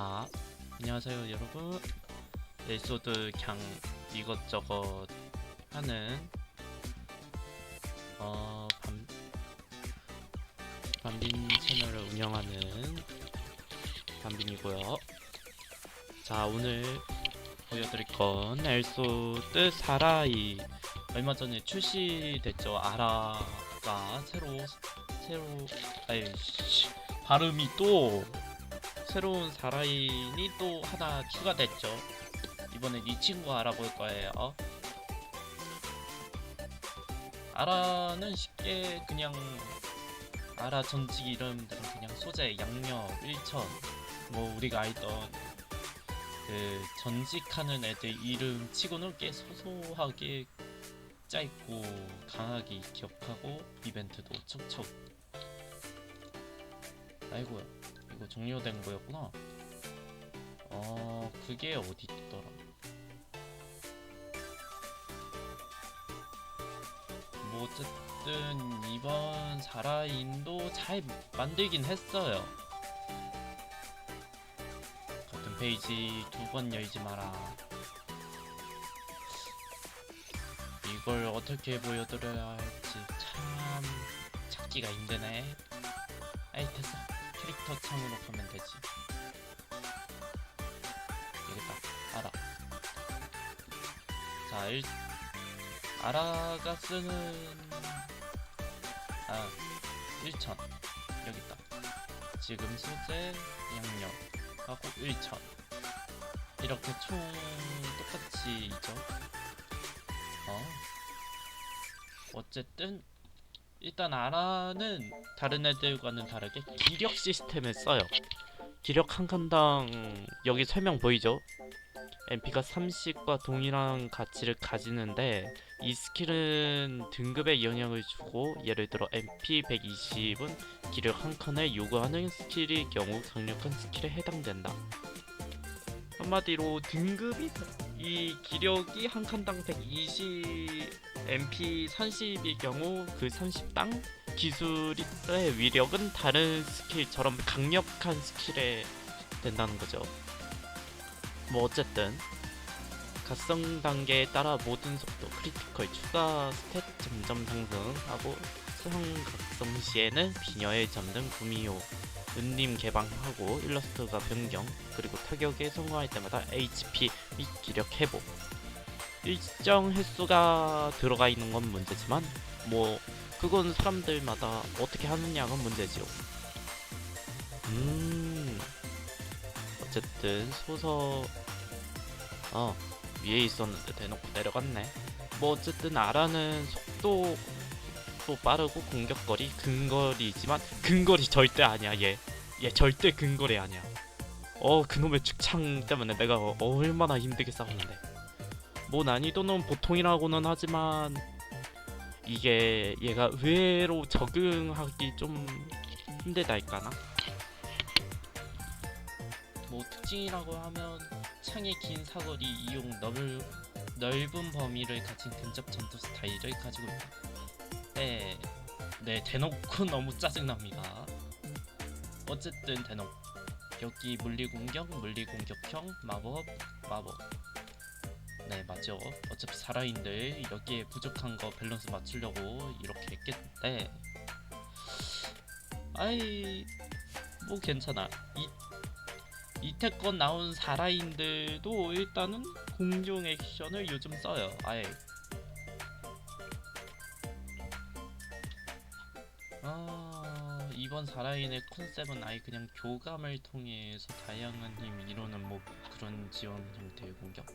자, 안녕하세요 여러분. 에소드 그냥 이것저것 하는 어 밤, 밤빈 채널을 운영하는 밤빈이고요. 자, 오늘 보여드릴 건 엘소드 사라이 얼마 전에 출시됐죠. 아라가 새로 새로 아이씨 발음이 또 새로운 사라인이 또 하나 추가됐죠. 이번엔 이 친구 알아볼 거예요. 아라는 쉽게 그냥 아라 전직 이름들은 그냥 소재, 양력, 일천 뭐 우리가 알던 그 전직하는 애들 이름 치고는 꽤 소소하게 짧고 강하게 기억하고 이벤트도 척척 아이고야 이거 종료된 거였구나. 어 그게 어디 있더라? 뭐 어쨌든 이번 사라인도 잘 만들긴 했어요. 같은 페이지 두 번 열지 마라. 이걸 어떻게 보여드려야 할지 참 찾기가 힘드네. 아이 됐어 캐릭터 창으로 가면 되지. 되겠다 알아. 자 일, 아라가 쓰는 아 1천. 여기 있다. 지금 소재 양념 하고 1천. 이렇게 총 똑같이 있죠? 어. 어쨌든 일단 아라는 다른 애들과는 다르게 기력 시스템을 써요. 기력 한 칸당 여기 설명 보이죠? MP가 30과 동일한 가치를 가지는데 이 스킬은 등급에 영향을 주고 예를 들어 MP 120은 기력 한 칸을 요구하는 스킬의 경우 강력한 스킬에 해당된다. 한마디로 등급이 이 기력이 한 칸당 120 MP 30의 경우 그 30당 기술의 위력은 다른 스킬처럼 강력한 스킬에 된다는 거죠. 뭐 어쨌든 각성 단계에 따라 모든 속도 크리티컬 추가 스탯 점점 상승하고 수성 각성 시에는 비녀의 점등 구미호 은림 개방하고 일러스트가 변경 그리고 타격에 성공할 때마다 HP 및 기력 회복 일정 횟수가 들어가 있는 건 문제지만 뭐 그건 사람들마다 어떻게 하느냐가 문제지요. 음 어쨌든 소서 어 위에 있었는데 대놓고 내려갔네. 뭐 어쨌든 아라는 속도 도 빠르고 공격거리 근거리지만 근거리 절대 아니야 얘. 얘 절대 근거리 아니야. 어 그놈의 축창 때문에 내가 어- 얼마나 힘들게 싸웠는데. 뭐 난이도는 보통이라고는 하지만 이게 얘가 의외로 적응하기 좀 힘들달까나? 뭐 특징이라고 하면 창의 긴 사거리 이용 넓, 넓은 범위를 가진 근접 전투 스타일을 가지고 있다. 네, 네 대놓고 너무 짜증납니다. 어쨌든 대놓고. 여기 물리 공격, 물리 공격형, 마법, 마법. 네 맞죠. 어차피 살아인들 여기에 부족한 거 밸런스 맞추려고 이렇게 했겠는데. 아이 뭐 괜찮아. 이 이태권 나온 사라인들도 일단은 공중 액션을 요즘 써요. 아예 이번 사라인의 컨셉은 아예 그냥 교감을 통해서 다양한 힘 이루는 뭐 그런 지원 형태의 공격?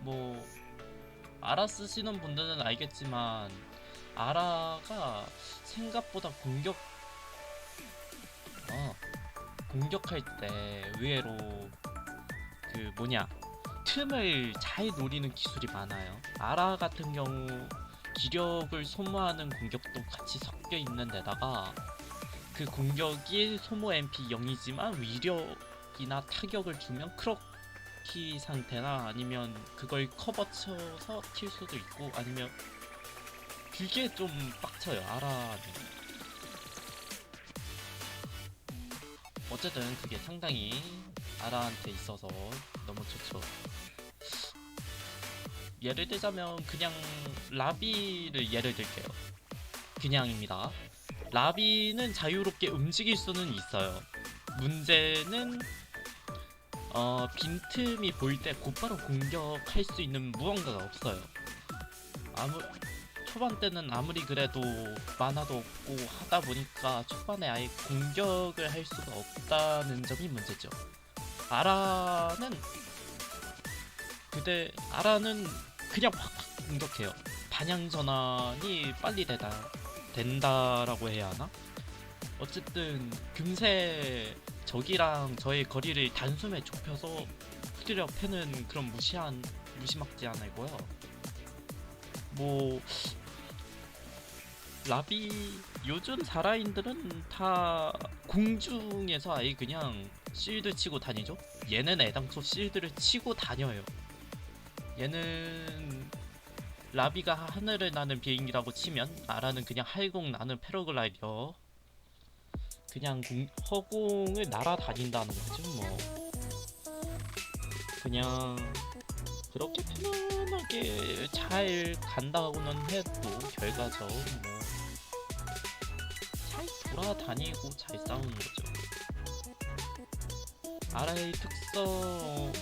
뭐 아라 쓰시는 분들은 알겠지만 아라가 생각보다 공격 어 공격할 때 의외로 그 뭐냐 틈을 잘 노리는 기술이 많아요. 아라 같은 경우 기력을 소모하는 공격도 같이 섞여 있는 데다가 그 공격이 소모 MP 0이지만 위력이나 타격을 주면 크럭 키 상태나 아니면 그걸 커버 쳐서 킬 수도 있고 아니면 그게 좀 빡쳐요 알아는 어쨌든 그게 상당히 아라한테 있어서 너무 좋죠. 예를 들자면 그냥 라비를 예를 들게요. 그냥입니다. 라비는 자유롭게 움직일 수는 있어요. 문제는 어, 빈틈이 보일 때 곧바로 공격할 수 있는 무언가가 없어요. 아무 초반 때는 아무리 그래도 만화도 없고 하다 보니까 초반에 아예 공격을 할 수가 없다는 점이 문제죠. 아라는 그대 아라는 그냥 팍팍 공격해요. 반향 전환이 빨리 되다 된다라고 해야 하나? 어쨌든 금세 적이랑 저의 거리를 단숨에 좁혀서 후드려 패는 그런 무시한 무시막지한 애고요. 뭐 라비 요즘 사라인들은 다 공중에서 아예 그냥 실드 치고 다니죠. 얘는 애당초 실드를 치고 다녀요. 얘는 라비가 하늘을 나는 비행기라고 치면 아라는 그냥 할공 나는 패러글라이더 그냥 공- 허공을 날아다닌다는 거죠 뭐. 그냥 그렇게 편안하게 잘 간다고는 해도 결과적 뭐잘 돌아다니고 잘 싸우는 거죠. 아라의 특성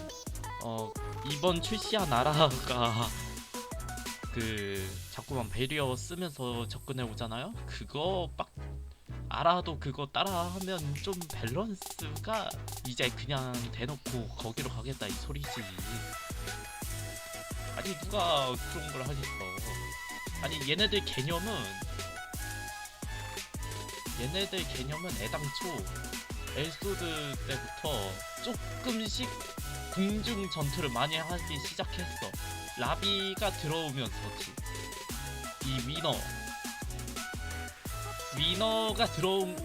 어 이번 출시한 아라가 그 자꾸만 배리어 쓰면서 접근해 오잖아요. 그거 빡 알아도 그거 따라하면 좀 밸런스가 이제 그냥 대놓고 거기로 가겠다 이 소리지. 아니 누가 그런 걸 하겠어. 아니 얘네들 개념은 얘네들 개념은 애당초 엘소드 때부터 조금씩 공중 전투를 많이 하기 시작했어. 라비가 들어오면서지. 이 위너. 위너가 들어온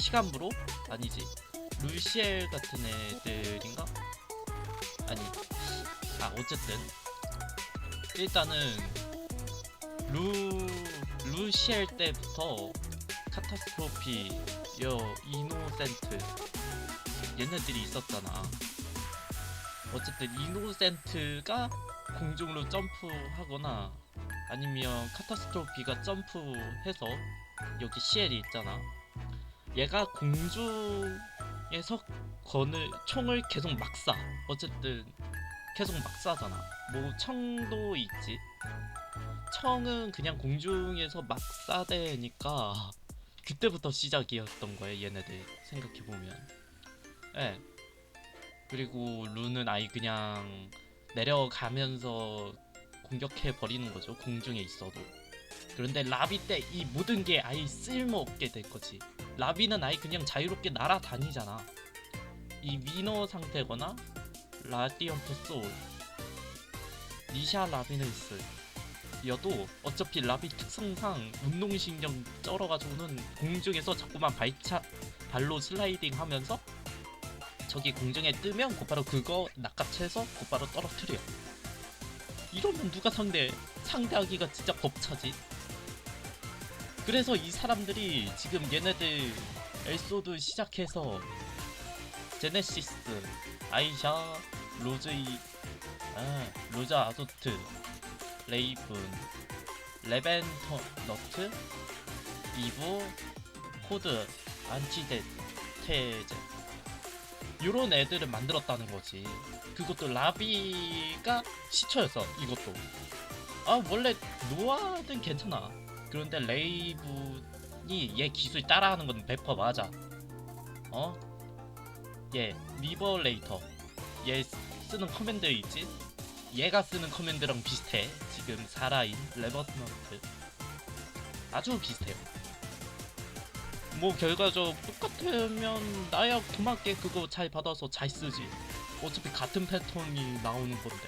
시간부로 아니지. 루시엘 같은 애들인가? 아니. 아 어쨌든 일단은 루 루시엘 때부터 카타스트로피 여 이노센트 얘네들이 있었잖아. 어쨌든 이노센트가 공중으로 점프하거나 아니면 카타스트로피가 점프해서 여기 시엘이 있잖아. 얘가 공중에서 거는 총을 계속 막 쏴. 어쨌든 계속 막 쏴잖아. 뭐 청도 있지. 청은 그냥 공중에서 막 쏴대니까 그때부터 시작이었던 거예요. 얘네들 생각해 보면. 예. 그리고 루는 아예 그냥 내려가면서 공격해 버리는 거죠 공중에 있어도. 그런데 라비 때 이 모든 게 아예 쓸모 없게 될 거지. 라비는 아예 그냥 자유롭게 날아다니잖아. 이 위너 상태거나 라디언트 소울 니샤 라비는스 여도 어차피 라비 특성상 운동신경 쩔어가지고는 공중에서 자꾸만 발차 발로 슬라이딩 하면서 저기 공중에 뜨면 곧바로 그거 낚아채서 곧바로 떨어뜨려. 이러면 누가 상대 상대하기가 진짜 벅차지. 그래서 이 사람들이 지금 얘네들 엘소드 시작해서 제네시스, 아이샤, 로즈이, 아, 로자 아소트, 레이븐, 레벤터 너트, 이브, 코드, 안티데, 테제 요런 애들을 만들었다는 거지. 그것도 라비가 시초였어. 이것도. 아 원래 노아는 괜찮아. 그런데 레이븐이 얘 기술 따라하는 건 100% 맞아. 어? 얘 리버레이터. 얘 쓰는 커맨드 있지? 얘가 쓰는 커맨드랑 비슷해. 지금 사라인 레버트먼트. 아주 비슷해요. 뭐 결과적 똑같으면 나야 그만게 그거 잘 받아서 잘 쓰지. 어차피 같은 패턴이 나오는 건데.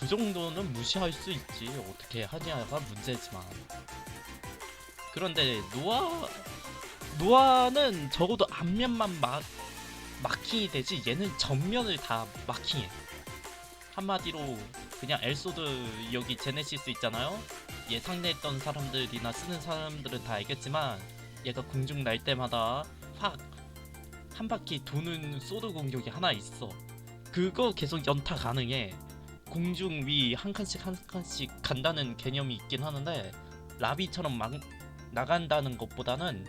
그 정도는 무시할 수 있지. 어떻게 하냐가 문제지만. 그런데 노아 노아는 적어도 앞면만 막 마킹이 되지 얘는 전면을 다 마킹해 한마디로 그냥 엘소드 여기 제네시스 있잖아요? 얘 상대했던 사람들이나 쓰는 사람들은 다 알겠지만 얘가 공중 날 때마다 확 한 바퀴 도는 소드 공격이 하나 있어. 그거 계속 연타 가능해. 공중 위 한 칸씩 한 칸씩 간다는 개념이 있긴 하는데 라비처럼 막 나간다는 것보다는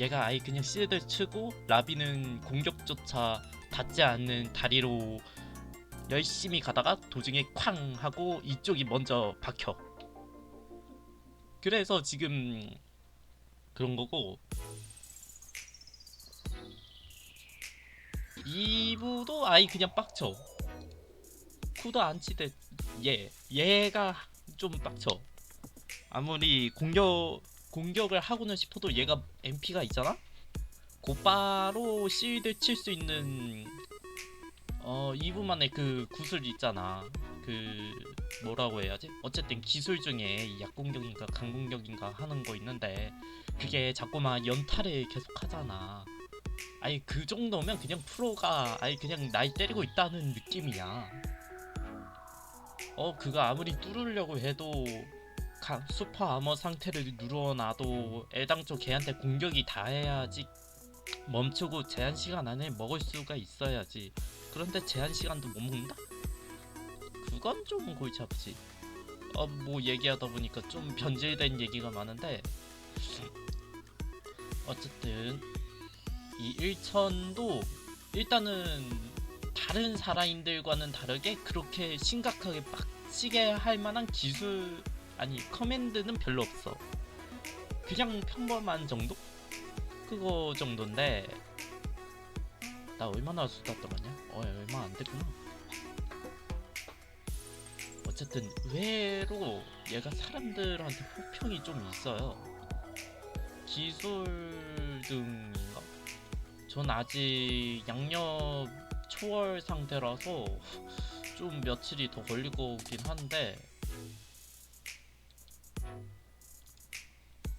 얘가 아예 그냥 실드 치고 라비는 공격조차 닿지 않는 다리로 열심히 가다가 도중에 쾅 하고 이쪽이 먼저 박혀. 그래서 지금 그런 거고 2부도 아예 그냥 빡쳐. 쿠도 안 치대 얘 얘가 좀 빡쳐. 아무리 공격 공격을 하고는 싶어도 얘가 MP가 있잖아. 곧바로 실드 칠 수 있는 어 2부만의 그 구슬 있잖아. 그 뭐라고 해야지? 어쨌든 기술 중에 이 약공격인가 강공격인가 하는 거 있는데 그게 자꾸만 연타를 계속 하잖아. 아니 그 정도면 그냥 프로가 아니 그냥 나이 때리고 있다는 느낌이야. 어 그거 아무리 뚫으려고 해도 가, 슈퍼 아머 상태를 누르어놔도 애당초 걔한테 공격이 닿아야지 멈추고 제한 시간 안에 먹을 수가 있어야지. 그런데 제한 시간도 못 먹는다? 그건 좀 골치 아프지. 어 뭐 얘기하다 보니까 좀 변질된 얘기가 많은데 어쨌든 이 일천도 일단은 다른 사라인들과는 다르게 그렇게 심각하게 빡치게 할 만한 기술 아니 커맨드는 별로 없어. 그냥 평범한 정도? 그거 정도인데 나 얼마나 수다 떨었냐? 어 얼마 안 됐구나. 어쨌든 의외로 얘가 사람들한테 호평이 좀 있어요. 기술 등인가? 전 아직 양옆 초월 상태라서 좀 며칠이 더 걸릴 거긴 한데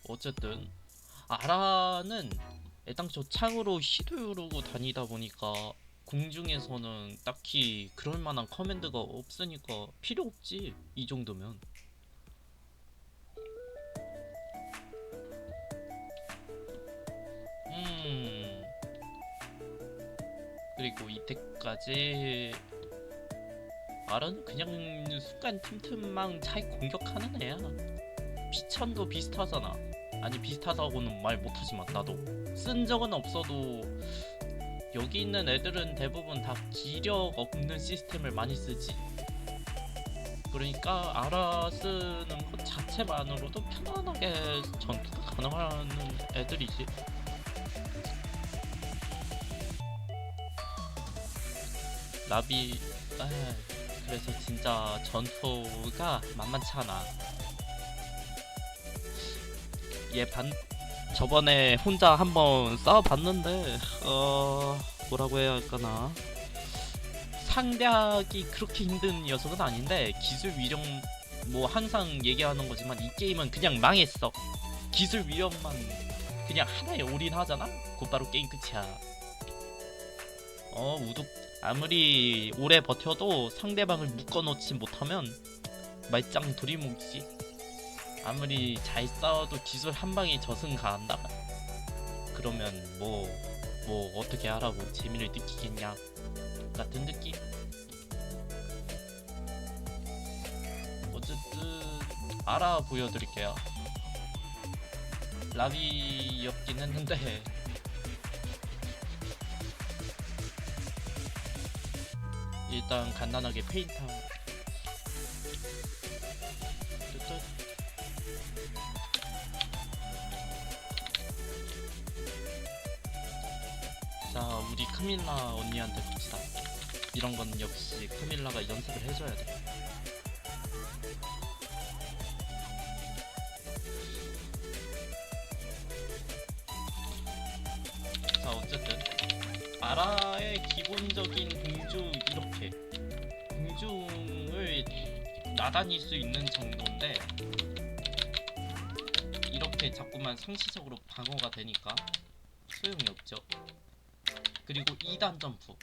어쨌든 아라는 애당초 창으로 휘두르고 다니다 보니까 공중에서는 딱히 그럴 만한 커맨드가 없으니까 필요 없지 이 정도면 그리고 이때까지 아라는 그냥 순간 틈틈망 잘 공격하는 애야. 비천도 비슷하잖아. 아니 비슷하다고는 말 못하지만 나도. 쓴 적은 없어도 여기 있는 애들은 대부분 다 기력 없는 시스템을 많이 쓰지. 그러니까 알아 쓰는 것 자체만으로도 편안하게 전투가 가능한 애들이지 나비 아, 그래서 진짜 전투가 만만치 않아. 얘 반 저번에 혼자 한번 싸워봤는데 어 뭐라고 해야 할까나. 상대하기 그렇게 힘든 녀석은 아닌데 기술 위력 뭐 항상 얘기하는 거지만 이 게임은 그냥 망했어. 기술 위력만 그냥 하나에 올인하잖아? 곧바로 게임 끝이야. 어 우독 아무리 오래 버텨도 상대방을 묶어놓지 못하면 말짱 도리묵이지 아무리 잘 싸워도 기술 한 방에 저승 가한다? 그러면 뭐, 뭐 어떻게 하라고 재미를 느끼겠냐 같은 느낌? 어쨌든 알아 보여드릴게요 라비였긴 했는데 일단 간단하게 페인트 뜨뜻. 자 우리 카밀라 언니한테 갑시다. 이런 건 역시 카밀라가 연습을 해줘야 돼. 자 어쨌든. 아라의 기본적인 공중 나다닐 수 있는 정도인데 이렇게 자꾸만 상시적으로 방어가 되니까 소용이 없죠. 그리고 2단 점프.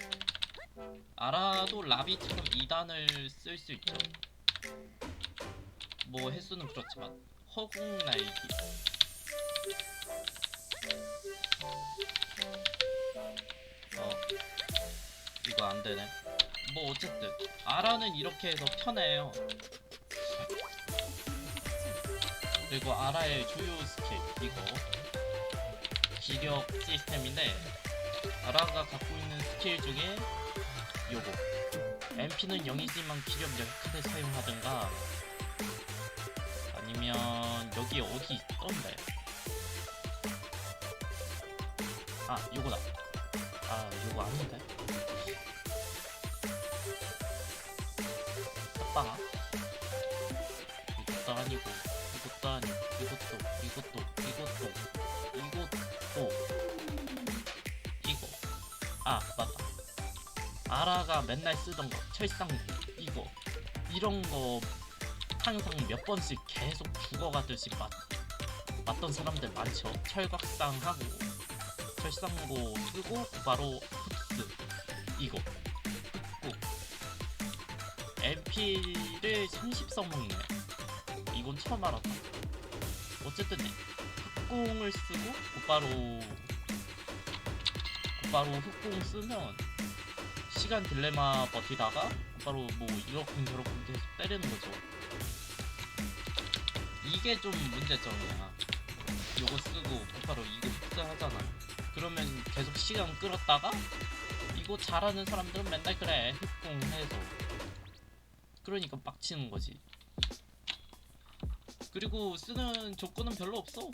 아라도 라비처럼 2단을 쓸 수 있죠. 뭐 횟수는 그렇지만 허공 날기. 이거 안 되네. 뭐 어쨌든 아라는 이렇게 해서 편해요. 그리고 아라의 주요 스킬 이거. 기력 시스템인데 아라가 갖고 있는 스킬 중에 요거. MP는 0이지만 기력 10칸을 사용하든가 아니면 여기 어디 있던데? 아 요거다. 아 요거 아닌데 아빠가 이것도 아니고 이것도 아니고 이것도 이것도 이것도 이것도 이거. 아 맞다. 아라가 맨날 쓰던 거 철상기 이거. 이런 거 항상 몇 번씩 계속 죽어가듯이 맞, 맞던 사람들 많죠. 철곽상 하고 철상고 쓰고 바로 흡스 이거 MP를 30 써먹네. 이건 처음 알았다. 어쨌든 흑공을 쓰고 곧바로 곧바로 흑공 쓰면 시간 딜레마 버티다가 곧바로 뭐 이렇게 저렇게 계속 때리는 거죠. 이게 좀 문제점이야. 요거 쓰고 곧바로 이거 흡수 하잖아. 그러면 계속 시간 끌었다가 이거 잘하는 사람들은 맨날 그래 흑공 해서 그러니까 빡치는 거지 그리고 쓰는 조건은 별로 없어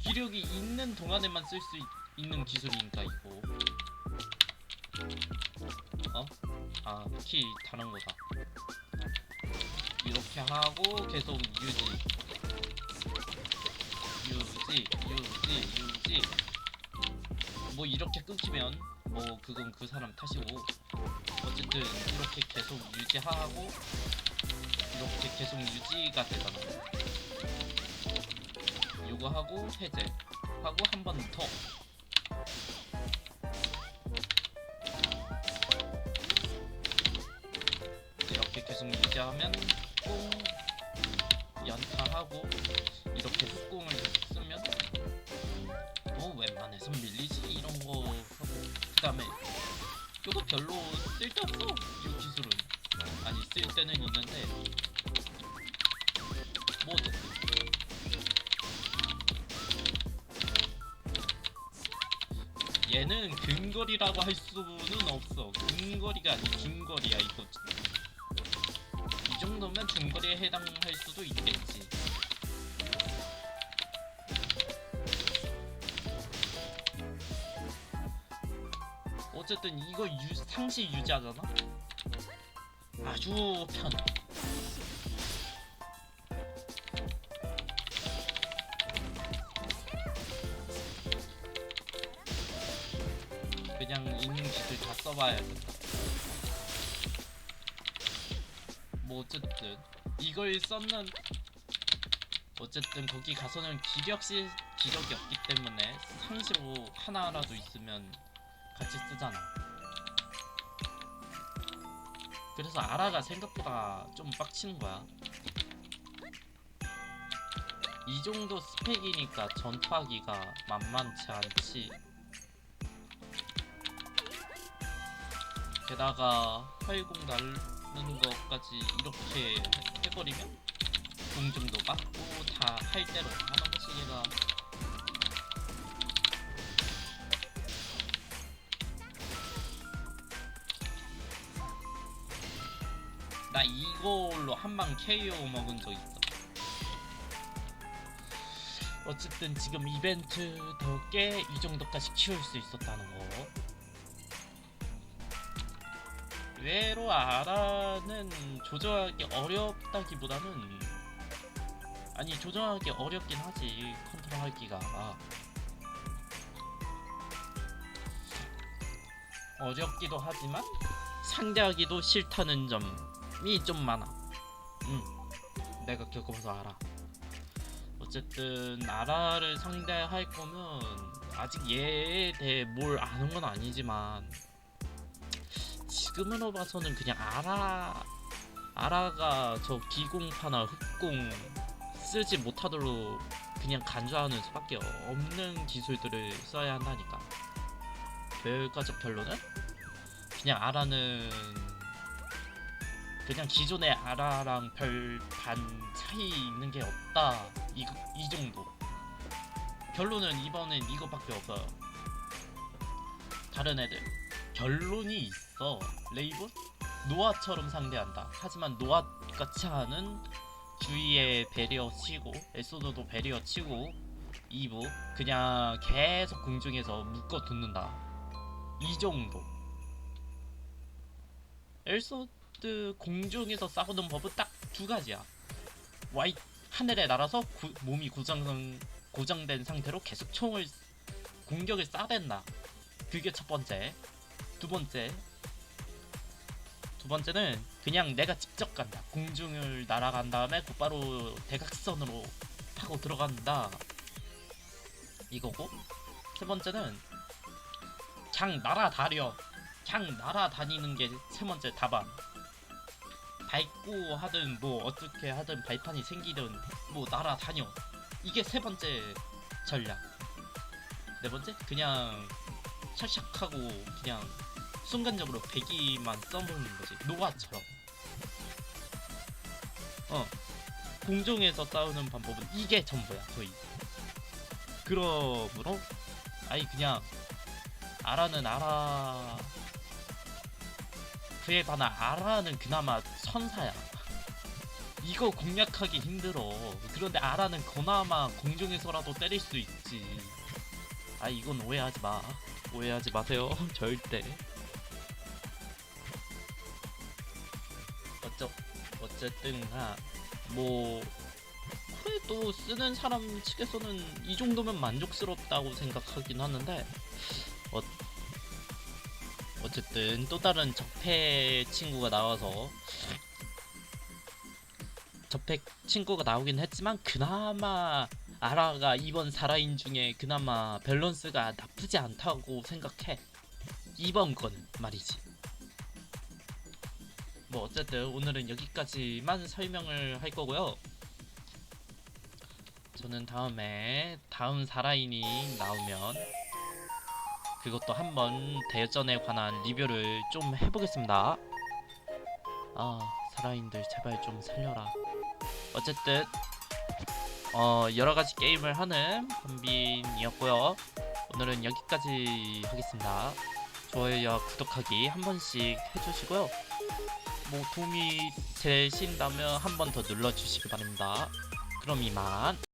기력이 있는 동안에만 쓸 수 있는 기술이니까 이거 어? 아, 키 다른 거다. 이렇게 하고 계속 유지. 유지, 유지, 유지. 뭐 이렇게 끊기면 뭐 그건 그 사람 탓이고 어쨌든 이렇게 계속 유지하고 이렇게 계속 유지가 되잖아. 요거 하고 해제 하고 한 번 더. 이렇게 계속 유지하면 꽁 연타하고 이렇게 흑공을 쓰면 뭐 웬만해선 밀리지 이런 거 하고 그 다음에 이거 별로 쓸데없어. 이 기술은. 아니 쓸데는 있는데. 뭐 어쨌든 얘는 근거리라고 할 수는 없어. 근거리가 아니 중거리야 이거. 이 정도면 중거리에 해당할 수도 있겠지. 어쨌든 이거 유, 상시 유지하잖아. 아주 편해. 그냥 있는 기술 다 써봐야겠다. 뭐 어쨌든 이걸 썼는 어쨌든 거기 가서는 기력시 기력이 없기 때문에 상시로 하나라도 있으면 같이 쓰잖아. 그래서 아라가 생각보다 좀 빡치는 거야. 이 정도 스펙이니까 전투하기가 만만치 않지. 게다가 활공 날는 것까지 이렇게 해- 해버리면 공중도 맞고 다 할 대로 하는 것이 얘가 나 이걸로 한 방 KO 먹은 적 있어. 어쨌든 지금 이벤트 덕에 이 정도까지 키울 수 있었다는 거. 외로 아라는 조정하기 어렵다기보다는 아니 조정하기 어렵긴 하지 컨트롤하기가 어렵기도 하지만 상대하기도 싫다는 점이 좀 많아. 응, 내가 겪어봐서 알아. 어쨌든 아라를 상대할 거면 아직 얘에 대해 뭘 아는 건 아니지만 지금으로 봐서는 그냥 아라 아라가 저 비공파나 흑공 쓰지 못하도록 그냥 간주하는 수밖에 없는 기술들을 써야 한다니까. 결과적 결론은 그냥 아라는 그냥 기존의 아라랑 별 반 차이 있는 게 없다. 이, 이 정도. 결론은 이번엔 이거밖에 없어요. 다른 애들. 결론이 있어. 레이븐? 노아처럼 상대한다. 하지만 노아 같이 하는 주위에 배리어 치고 에소드도 배리어 치고 이브. 그냥 계속 공중에서 묶어 둔는다. 이 정도. 엘소 드 공중에서 싸우는 법은 딱 두 가지야. 와이 하늘에 날아서 구- 몸이 고정 고정된 상태로 계속 총을 공격을 쏴댄다. 그게 첫 번째. 두 번째. 두 번째는 그냥 내가 직접 간다. 공중을 날아간 다음에 곧바로 대각선으로 타고 들어간다. 이거고. 세 번째는 그냥 날아다녀. 그냥 날아다니는 게 세 번째 답안 밟고 하든 뭐 어떻게 하든 발판이 생기든 뭐 날아다녀. 이게 세 번째 전략. 네 번째? 그냥 샥샥하고 그냥 순간적으로 배기만 써먹는 거지. 노아처럼. 어. 공중에서 싸우는 방법은 이게 전부야 거의. 그러므로 아니 그냥 아라는 아라 그에 반해 아라는 그나마 천사야. 이거 공략하기 힘들어. 그런데 아라는 그나마 공중에서라도 때릴 수 있지. 아 이건 오해하지 마. 오해하지 마세요. 절대. 어쩌 어쨌든 뭐 그래도 쓰는 사람 측에서는 이 정도면 만족스럽다고 생각하긴 하는데 어, 어쨌든 또 다른 적폐 친구가 나와서 적폐 친구가 나오긴 했지만 그나마 아라가 이번 사라인 중에 그나마 밸런스가 나쁘지 않다고 생각해. 이번 건 말이지. 뭐 어쨌든 오늘은 여기까지만 설명을 할 거고요. 저는 다음에 다음 사라인이 나오면 그것도 한번 대전에 관한 리뷰를 좀 해보겠습니다. 아 사라인들 제발 좀 살려라 어쨌든 어 여러가지 게임을 하는 한빈이었고요. 오늘은 여기까지 하겠습니다. 좋아요와 구독하기 한 번씩 해주시고요. 뭐 도움이 되신다면 한 번 더 눌러주시기 바랍니다. 그럼 이만